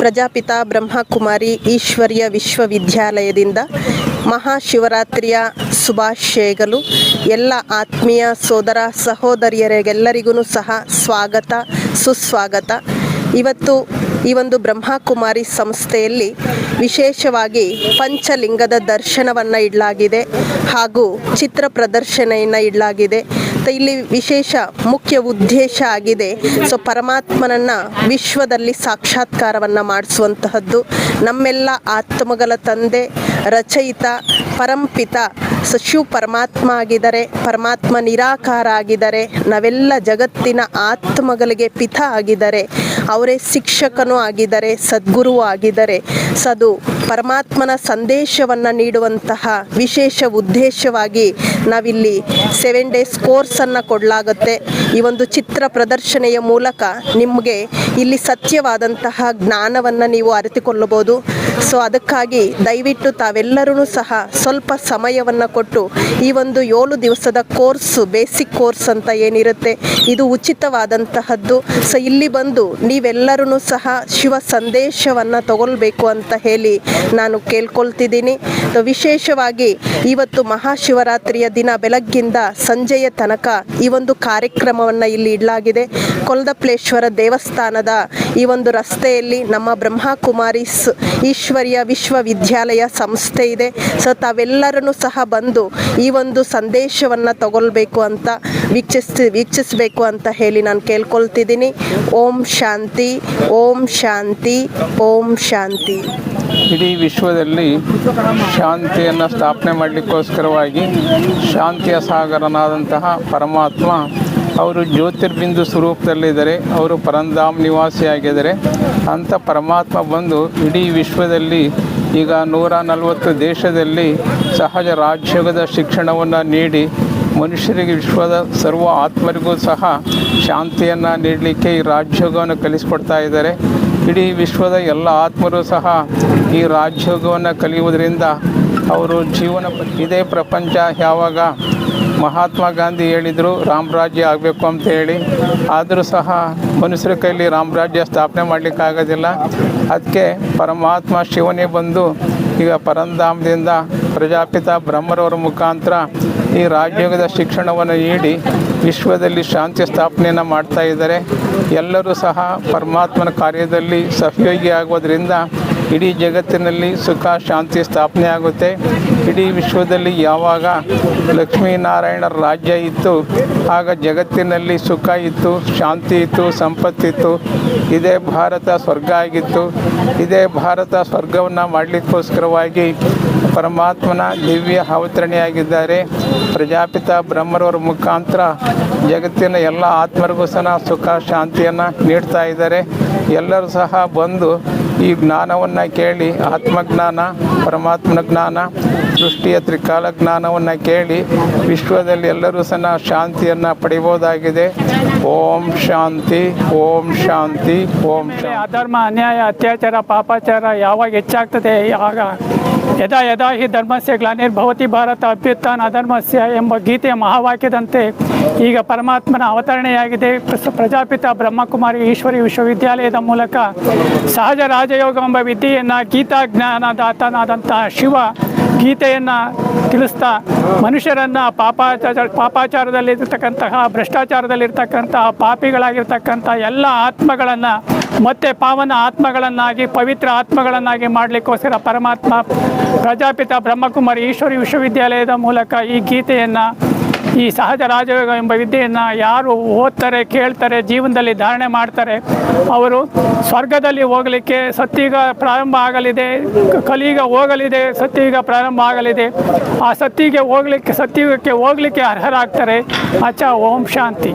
ಪ್ರಜಾಪಿತ ಬ್ರಹ್ಮಕುಮಾರಿ ಈಶ್ವರ್ಯ ವಿಶ್ವವಿದ್ಯಾಲಯದಿಂದ ಮಹಾಶಿವರಾತ್ರಿಯ ಶುಭಾಶಯಗಳು. ಎಲ್ಲ ಆತ್ಮೀಯ ಸೋದರ ಸಹೋದರಿಯರಿಗೆಲ್ಲರಿಗೂ ಸಹ ಸ್ವಾಗತ, ಸುಸ್ವಾಗತ. ಇವತ್ತು ಈ ಒಂದು ಬ್ರಹ್ಮಕುಮಾರಿ ಸಂಸ್ಥೆಯಲ್ಲಿ ವಿಶೇಷವಾಗಿ ಪಂಚಲಿಂಗದ ದರ್ಶನವನ್ನು ಇಡಲಾಗಿದೆ ಹಾಗೂ ಚಿತ್ರ ಪ್ರದರ್ಶನೆಯನ್ನು ಇಡಲಾಗಿದೆ. ಇಲ್ಲಿ ವಿಶೇಷ ಮುಖ್ಯ ಉದ್ದೇಶ ಆಗಿದೆ. ಸೊ ಪರಮಾತ್ಮನನ್ನ ವಿಶ್ವದಲ್ಲಿ ಸಾಕ್ಷಾತ್ಕಾರವನ್ನು ಮಾಡಿಸುವಂತಹದ್ದು ನಮ್ಮೆಲ್ಲ ಆತ್ಮಗಳ ತಂದೆ, ರಚಯಿತ, ಪರಂಪಿತ. ಸಶಿವ ಶಿವ ಪರಮಾತ್ಮ ಆಗಿದ್ದಾರೆ, ಪರಮಾತ್ಮ ನಿರಾಕಾರ ಆಗಿದ್ದಾರೆ, ನಾವೆಲ್ಲ ಜಗತ್ತಿನ ಆತ್ಮಗಳಿಗೆ ಪಿತ ಆಗಿದ್ದಾರೆ. ಅವರೇ ಶಿಕ್ಷಕನೂ ಆಗಿದ್ದಾರೆ, ಸದ್ಗುರು ಆಗಿದ್ದಾರೆ. ಸದು ಪರಮಾತ್ಮನ ಸಂದೇಶವನ್ನು ನೀಡುವಂತಹ ವಿಶೇಷ ಉದ್ದೇಶವಾಗಿ ನಾವಿಲ್ಲಿ ಸೆವೆನ್ ಡೇಸ್ ಕೋರ್ಸನ್ನು ಕೊಡಲಾಗುತ್ತೆ. ಈ ಒಂದು ಚಿತ್ರ ಪ್ರದರ್ಶನೆಯ ಮೂಲಕ ನಿಮಗೆ ಇಲ್ಲಿ ಸತ್ಯವಾದಂತಹ ಜ್ಞಾನವನ್ನು ನೀವು ಅರಿತುಕೊಳ್ಳಬಹುದು. ಸೊ ಅದಕ್ಕಾಗಿ ದಯವಿಟ್ಟು ತಾವೆಲ್ಲರೂ ಸಹ ಸ್ವಲ್ಪ ಸಮಯವನ್ನು ಕೊಟ್ಟು ಈ ಒಂದು ಏಳು ದಿವಸದ ಕೋರ್ಸು ಬೇಸಿಕ್ ಕೋರ್ಸ್ ಅಂತ ಏನಿರುತ್ತೆ, ಇದು ಉಚಿತವಾದಂತಹದ್ದು. ಸೊ ಇಲ್ಲಿ ಬಂದು ನೀವೆಲ್ಲರೂ ಸಹ ಶಿವ ಸಂದೇಶವನ್ನು ತಗೊಳ್ಬೇಕು ಅಂತ ಹೇಳಿ ನಾನು ಕೇಳ್ಕೊಳ್ತಿದ್ದೀನಿ. ವಿಶೇಷವಾಗಿ ಇವತ್ತು ಮಹಾಶಿವರಾತ್ರಿಯ ದಿನ ಬೆಳಗ್ಗಿಂದ ಸಂಜೆಯ ತನಕ ಈ ಒಂದು ಕಾರ್ಯಕ್ರಮವನ್ನು ಇಲ್ಲಿ ಇಡಲಾಗಿದೆ. ಕೊಲ್ದಪ್ಲೇಶ್ವರ ದೇವಸ್ಥಾನದ ಈ ಒಂದು ರಸ್ತೆಯಲ್ಲಿ ನಮ್ಮ ಬ್ರಹ್ಮಕುಮಾರಿಸ್ ಈಶ್ವರ್ಯ ವಿಶ್ವವಿದ್ಯಾಲಯ ಸಂಸ್ಥೆ ಇದೆ. ಸೊ ತಾವೆಲ್ಲರನ್ನು ಸಹ ಬಂದು ಈ ಒಂದು ಸಂದೇಶವನ್ನು ತಗೊಳ್ಬೇಕು ಅಂತ ವೀಕ್ಷಿಸ್ ವೀಕ್ಷಿಸಬೇಕು ಅಂತ ಹೇಳಿ ನಾನು ಕೇಳ್ಕೊಳ್ತಿದ್ದೀನಿ. ಓಂ ಶಾಂತಿ ಓಂ ಶಾಂತಿ ಓಂ ಶಾಂತಿ. ಇಡೀ ವಿಶ್ವದಲ್ಲಿ ಶಾಂತಿಯನ್ನು ಸ್ಥಾಪನೆ ಮಾಡಲಿಕ್ಕೋಸ್ಕರವಾಗಿ ಶಾಂತಿಯ ಸಾಗರನಾದಂತಹ ಪರಮಾತ್ಮ ಅವರು ಜ್ಯೋತಿರ್ಬಿಂದು ಸ್ವರೂಪದಲ್ಲಿದ್ದಾರೆ, ಅವರು ಪರಂಧಾಮ್ ನಿವಾಸಿಯಾಗಿದ್ದಾರೆ, ಅಂಥ ಪರಮಾತ್ಮ ಬಂದು ಇಡೀ ವಿಶ್ವದಲ್ಲಿ ಈಗ ನೂರ ನಲವತ್ತು ದೇಶದಲ್ಲಿ ಸಹಜ ರಾಜ್ಯದ ಶಿಕ್ಷಣವನ್ನು ನೀಡಿ ಮನುಷ್ಯರಿಗೆ ವಿಶ್ವದ ಸರ್ವ ಆತ್ಮರಿಗೂ ಸಹ ಶಾಂತಿಯನ್ನು ನೀಡಲಿಕ್ಕೆ ಈ ರಾಜ್ಯೋಗವನ್ನು ಕಲಿಸ್ಕೊಡ್ತಾ ಇದ್ದಾರೆ. ಇಡೀ ವಿಶ್ವದ ಎಲ್ಲ ಆತ್ಮರು ಸಹ ಈ ರಾಜ್ಯೋಗವನ್ನು ಕಲಿಯುವುದರಿಂದ ಅವರು ಜೀವನ ಇದೇ ಪ್ರಪಂಚ ಯಾವಾಗ ಮಹಾತ್ಮ ಗಾಂಧಿ ಹೇಳಿದರು ರಾಮರಾಜ್ಯ ಆಗಬೇಕು ಅಂತ ಹೇಳಿ. ಆದರೂ ಸಹ ಮನುಷ್ಯರ ಕೈಲಿ ರಾಮರಾಜ್ಯ ಸ್ಥಾಪನೆ ಮಾಡಲಿಕ್ಕಾಗೋದಿಲ್ಲ ಅದಕ್ಕೆ ಪರಮಾತ್ಮ ಶಿವನೇ ಬಂದು ಈಗ ಪರಂಧಾಮದಿಂದ ಪ್ರಜಾಪಿತ ಬ್ರಹ್ಮರವರ ಮುಖಾಂತರ ಈ ರಾಜ್ಯೋಗದ ಶಿಕ್ಷಣವನ್ನು ನೀಡಿ ವಿಶ್ವದಲ್ಲಿ ಶಾಂತಿ ಸ್ಥಾಪನೆಯನ್ನು ಮಾಡ್ತಾ ಇದ್ದಾರೆ. ಎಲ್ಲರೂ ಸಹ ಪರಮಾತ್ಮನ ಕಾರ್ಯದಲ್ಲಿ ಸಹಯೋಗಿ ಆಗೋದ್ರಿಂದ ಇಡೀ ಜಗತ್ತಿನಲ್ಲಿ ಸುಖ, ಶಾಂತಿ ಸ್ಥಾಪನೆ ಆಗುತ್ತೆ. ಇಡೀ ವಿಶ್ವದಲ್ಲಿ ಯಾವಾಗ ಲಕ್ಷ್ಮೀನಾರಾಯಣರ ರಾಜ್ಯ ಇತ್ತು, ಆಗ ಜಗತ್ತಿನಲ್ಲಿ ಸುಖ ಇತ್ತು, ಶಾಂತಿ ಇತ್ತು, ಸಂಪತ್ತಿತ್ತು. ಇದೇ ಭಾರತ ಸ್ವರ್ಗ ಆಗಿತ್ತು. ಇದೇ ಭಾರತ ಸ್ವರ್ಗವನ್ನು ಮಾಡಲಿಕ್ಕೋಸ್ಕರವಾಗಿ ಪರಮಾತ್ಮನ ದಿವ್ಯ ಅವತರಣೆಯಾಗಿದ್ದಾರೆ ಪ್ರಜಾಪಿತ ಬ್ರಹ್ಮರವರ ಮುಖಾಂತರ ಜಗತ್ತಿನ ಎಲ್ಲ ಆತ್ಮರಿಗೂ ಸಹ ಸುಖ, ಶಾಂತಿಯನ್ನು ನೀಡ್ತಾ ಇದ್ದಾರೆ. ಎಲ್ಲರೂ ಸಹ ಬಂದು ಈ ಜ್ಞಾನವನ್ನು ಕೇಳಿ, ಆತ್ಮಜ್ಞಾನ, ಪರಮಾತ್ಮನ ಜ್ಞಾನ ಸೃಷ್ಟಿಯ ತ್ರಿಕಾಲ ಜ್ಞಾನವನ್ನು ಕೇಳಿ ವಿಶ್ವದಲ್ಲಿ ಎಲ್ಲರೂ ಸಹ ಶಾಂತಿಯನ್ನು ಪಡಿಬೋದಾಗಿದೆ. ಓಂ ಶಾಂತಿ ಓಂ ಶಾಂತಿ ಓಂ ಅಧರ್ಮ ಅನ್ಯಾಯ ಅತ್ಯಾಚಾರ ಪಾಪಾಚಾರ ಯಾವಾಗ ಹೆಚ್ಚಾಗ್ತದೆ? ಆಗ ಯದಾ ಯದಾ ಹಿ ಧರ್ಮಸ್ಯ ಗ್ಲಾನಿರ್ಭವತಿ ಭಾರತ ಅಭ್ಯುತ್ಥಾನ ಅಧರ್ಮಸ್ಯ ಎಂಬ ಗೀತೆಯ ಮಹಾವಾಕ್ಯದಂತೆ ಈಗ ಪರಮಾತ್ಮನ ಅವತರಣೆಯಾಗಿದೆ. ಪ್ರ- ಪ್ರಜಾಪಿತ ಬ್ರಹ್ಮಕುಮಾರಿ ಈಶ್ವರಿ ವಿಶ್ವವಿದ್ಯಾಲಯದ ಮೂಲಕ ಸಹಜ ರಾಜಯೋಗ ಎಂಬ ವಿದ್ಯೆಯನ್ನು ಗೀತಾ ಜ್ಞಾನದಾತನಾದಂತಹ ಶಿವ ಗೀತೆಯನ್ನು ತಿಳಿಸ್ತಾ ಮನುಷ್ಯರನ್ನು ಪಾಪಾಚಾರ, ಪಾಪಾಚಾರದಲ್ಲಿರ್ತಕ್ಕಂತಹ, ಭ್ರಷ್ಟಾಚಾರದಲ್ಲಿರ್ತಕ್ಕಂತಹ, ಪಾಪಿಗಳಾಗಿರ್ತಕ್ಕಂಥ ಎಲ್ಲ ಆತ್ಮಗಳನ್ನು ಮತ್ತೆ ಪಾವನ ಆತ್ಮಗಳನ್ನಾಗಿ, ಪವಿತ್ರ ಆತ್ಮಗಳನ್ನಾಗಿ ಮಾಡಲಿಕ್ಕೋಸ್ಕರ ಪರಮಾತ್ಮ, ಪ್ರಜಾಪಿತ ಬ್ರಹ್ಮಕುಮಾರಿ ಈಶ್ವರಿ ವಿಶ್ವವಿದ್ಯಾಲಯದ ಮೂಲಕ ಈ ಗೀತೆಯನ್ನು ಈ ಸಹಜ ರಾಜಯೋಗ ಎಂಬ ವಿದ್ಯೆಯನ್ನು ಯಾರು ಓದ್ತಾರೆ, ಕೇಳ್ತಾರೆ, ಜೀವನದಲ್ಲಿ ಧಾರಣೆ ಮಾಡ್ತಾರೆ, ಅವರು ಸ್ವರ್ಗದಲ್ಲಿ ಹೋಗಲಿಕ್ಕೆ ಸತ್ತೀಗ ಪ್ರಾರಂಭ ಆಗಲಿದೆ, ಕಲಿಯುಗ ಹೋಗಲಿದೆ, ಸತ್ತೀಗ ಪ್ರಾರಂಭ ಆಗಲಿದೆ. ಆ ಸತ್ತಿಗೆ ಹೋಗ್ಲಿಕ್ಕೆ, ಸತ್ಯುಗಕ್ಕೆ ಹೋಗ್ಲಿಕ್ಕೆ ಅರ್ಹರಾಗ್ತಾರೆ. ಅಚ್ಚ ಓಂ ಶಾಂತಿ.